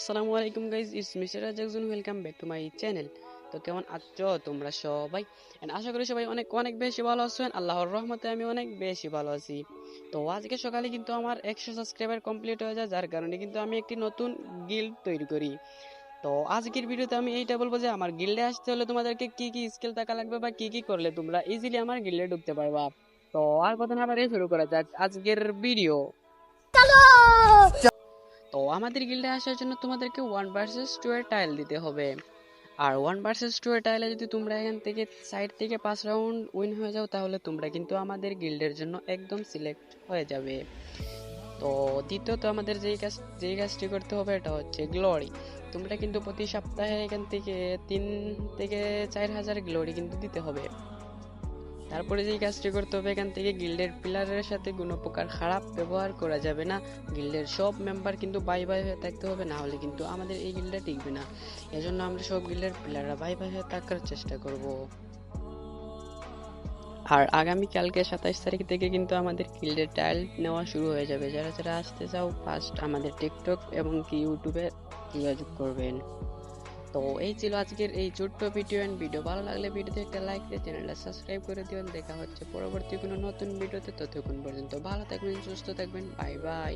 আসসালামু আলাইকুম guys it's mister রাজাকজন welcome back to my channel তো কেমন আছো তোমরা সবাই? আশা করি সবাই অনেক অনেক বেশি ভালো আছেন আল্লাহর রহমতে আমি অনেক বেশি ভালো আছি। তো আজকে সকালে কিন্তু আমার একশো সাবস্ক্রাইবার কমপ্লিট হয়ে যায়, যার কারণে কিন্তু আমি একটি নতুন গিল্ড তৈরি করি। তো আজকের ভিডিওতে আমি এইটা বলব যে আমার গিল্ডে আসতে হলে তোমাদেরকে কি কি স্কিল থাকা লাগবে বা কি কি করলে তোমরা ইজিলি আমার গিল্ডে ঢুকতে পারবা। তো আর কথা না শুরু করা যাক আজকের ভিডিও তো আমাদের গিল্ডে আসার জন্য তোমাদেরকে ওয়ান ভার্সেস টু এর টাইল দিতে হবে। আর ওয়ান ভার্সেস টু এর টাইলে যদি তোমরা এখান থেকে সাইড থেকে পাঁচ রাউন্ড উইন হয়ে যাও, তাহলে তোমরা কিন্তু আমাদের গিল্ডের জন্য একদম সিলেক্ট হয়ে যাবে। তো দ্বিতীয়ত আমাদের যেই কাজ, যেই কাজটি করতে হবে, এটা হচ্ছে গ্লোরি তোমরা কিন্তু প্রতি সপ্তাহে এখান থেকে তিন থেকে চার হাজার গ্লোরি কিন্তু দিতে হবে। তারপরে যেই কাজটি করতে হবে, এখান থেকে গিল্ডের প্লেয়ারের সাথে কোনো প্রকার খারাপ ব্যবহার করা যাবে না। গিল্ডের সব মেম্বার কিন্তু বাই বাই হয়ে থাকতে হবে, না হলে কিন্তু আমাদের এই গিল্ডটা টিকবে না। এজন্য আমরা সব গিল্ডের প্লেয়াররা বাই বাই হয়ে থাকার চেষ্টা করব। আর আগামী কালকে সাতাইশ তারিখ থেকে কিন্তু আমাদের গিল্ডের টাইল নেওয়া শুরু হয়ে যাবে। যারা যারা আসতে চাও ফার্স্ট আমাদের টিকটক এবং কি ইউটিউবে যোগাযোগ করবেন। তো এই ছিল আজকের এই ছোট্ট ভিডিও এন্ড ভিডিও ভালো লাগলে ভিডিওতে একটা লাইক দিয়ে চ্যানেলটা সাবস্ক্রাইব করে দিবেন দেখা হচ্ছে পরবর্তী কোনো নতুন ভিডিওতে ততক্ষণ পর্যন্ত ভালো থাকবেন, সুস্থ থাকবেন বাই বাই